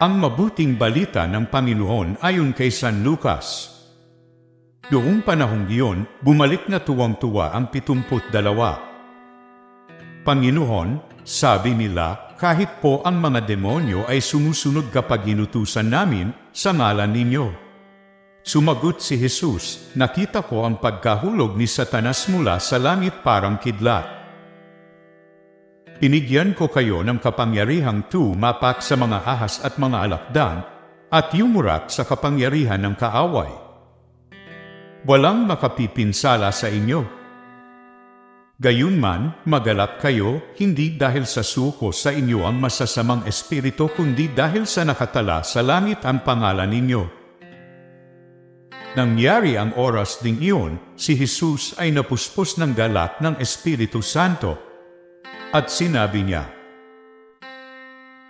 Ang mabuting balita ng Panginoon ayon kay San Lucas. Noong panahong iyon, bumalik na tuwang-tuwa ang pitumput dalawa. Panginoon, sabi nila, kahit po ang mga demonyo ay sumusunod kapag inutusan namin sa ngalan ninyo. Sumagot si Jesus, nakita ko ang pagkahulog ni Satanas mula sa langit parang kidlat. Pinigyan ko kayo ng kapangyarihang tumapak sa mga ahas at mga alakdan at yumurak sa kapangyarihan ng kaaway. Walang makapipinsala sa inyo. Gayunman, magalak kayo, hindi dahil sa suko sa inyo ang masasamang espiritu kundi dahil sa nakatala sa langit ang pangalan ninyo. Nangyari ang oras ding iyon, si Jesus ay napuspos ng galak ng Espiritu Santo at sinabi niya,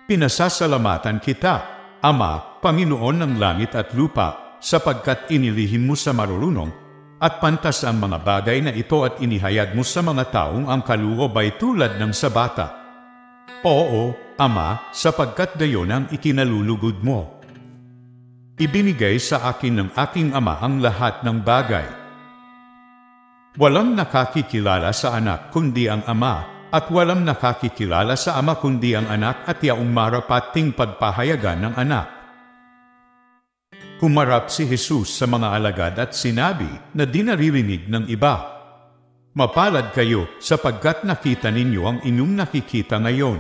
Pinasasalamatan kita, Ama, Panginoon ng langit at lupa, sapagkat inilihim mo sa marurunong at pantas ang mga bagay na ito at inihayag mo sa mga taong ang kaloob ay tulad ng sa bata. Oo, Ama, sapagkat gayon ang ikinalulugod mo. Ibinigay sa akin ng aking ama ang lahat ng bagay. Walang nakakikilala sa anak kundi ang ama at walang nakakikilala sa ama kundi ang anak at yaong marapating pagpahayagan ng anak. Kumarap si Jesus sa mga alagad at sinabi na di naririnig ng iba. Mapalad kayo sapagkat nakita ninyo ang inyong nakikita ngayon.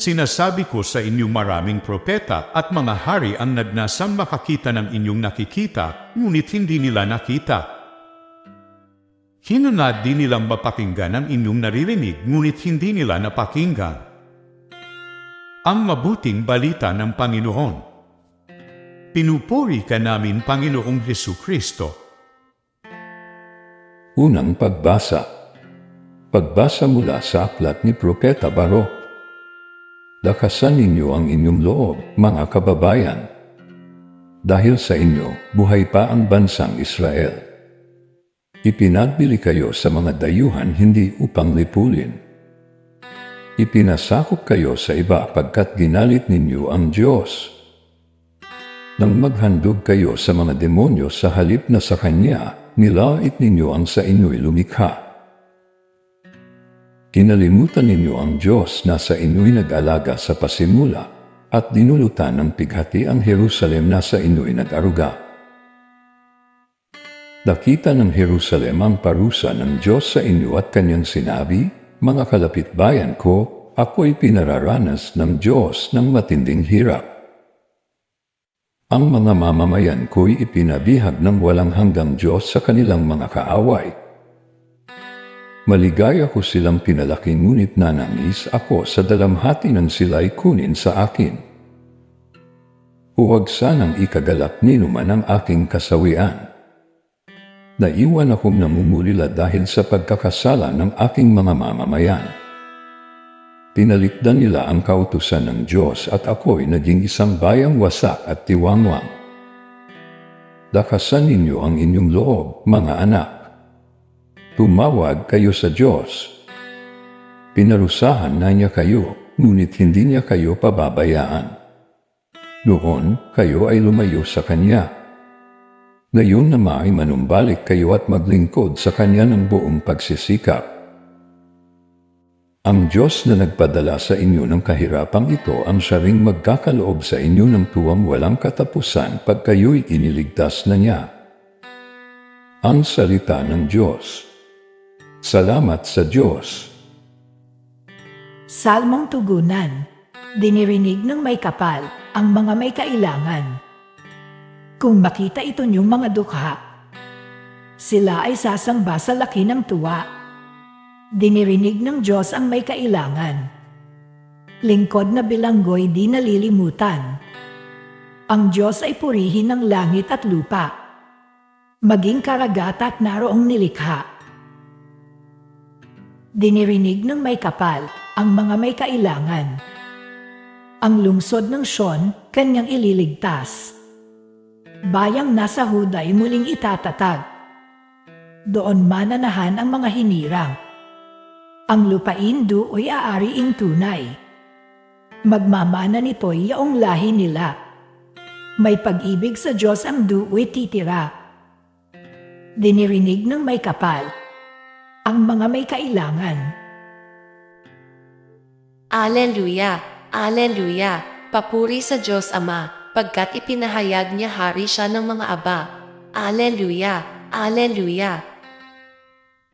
Sinasabi ko sa inyo maraming propeta at mga hari ang nagnasang makakita ng inyong nakikita, ngunit hindi nila nakita Hinunad din nilang mapakinggan ang inyong naririnig ngunit hindi nila napakinggan. Ang mabuting balita ng Panginoon. Pinupuri ka namin Panginoong Heso Kristo. Unang pagbasa. Pagbasa mula sa aklat ni Propeta Baro. Lakasan ninyo ang inyong loob, mga kababayan. Dahil sa inyo, buhay pa ang bansang Israel. Ipinagbili kayo sa mga dayuhan hindi upang lipulin. Ipinasakop kayo sa iba pagkat ginalit ninyo ang Diyos. Nang maghandog kayo sa mga demonyo sa halip na sa Kanya, nilait ninyo ang sa inyo'y lumikha. Kinalimutan ninyo ang Diyos na sa inyo'y nag-alaga sa pasimula at dinulutan ng pighati ang Jerusalem na sa inyo'y nag-aruga. Nakita ng Jerusalem ang parusa ng Diyos sa inyo at kanyang sinabi, Mga kalapit bayan ko, ako'y pinararanas ng Diyos ng matinding hirap. Ang mga mamamayan ko'y ipinabihag ng walang hanggang Diyos sa kanilang mga kaaway. Maligaya ko silang pinalaki ngunit nanangis ako sa dalamhati ng sila'y kunin sa akin. Huwag sanang ikagalak ni naman ang aking kasawian Naiwan akong namumulila dahil sa pagkakasala ng aking mga mamamayan. Pinalikdan nila ang kautusan ng Diyos at ako'y naging isang bayang wasak at tiwangwang. Dakasan ninyo ang inyong loob, mga anak. Tumawag kayo sa Diyos. Pinarusahan na niya kayo, ngunit hindi niya kayo pababayaan. Noon, kayo ay lumayo sa Kanya ngayon na may manumbalik kayo at maglingkod sa Kanya ng buong pagsisikap. Ang Diyos na nagpadala sa inyo ng kahirapang ito ang siya ring magkakaloob sa inyo ng tuwang walang katapusan pag kayo'y iniligtas na niya. Ang salita ng Diyos. Salamat sa Diyos. Salmong tugunan. Dinirinig ng may kapal ang mga may kailangan kung makita ito niyong mga dukha. Sila ay sasamba sa laki ng tuwa. Dinirinig ng Diyos ang may kailangan. Lingkod na bilanggoy di nalilimutan. Ang Diyos ay purihin ng langit at lupa. Maging karagat at naroong nilikha. Dinirinig ng may kapal ang mga may kailangan. Ang lungsod ng Sion, kanyang ililigtas bayang nasa Huday muling itatatag. Doon mananahan ang mga hinirang. Ang lupain do'y aariing tunay. Magmamana nito yaong lahi nila. May pag-ibig sa Diyos ang duwe titira. Dinirinig ng may kapal. Ang mga may kailangan. Aleluya! Aleluya! Papuri sa Diyos Ama, pagkat ipinahayag niya hari siya ng mga aba. Aleluya! Aleluya!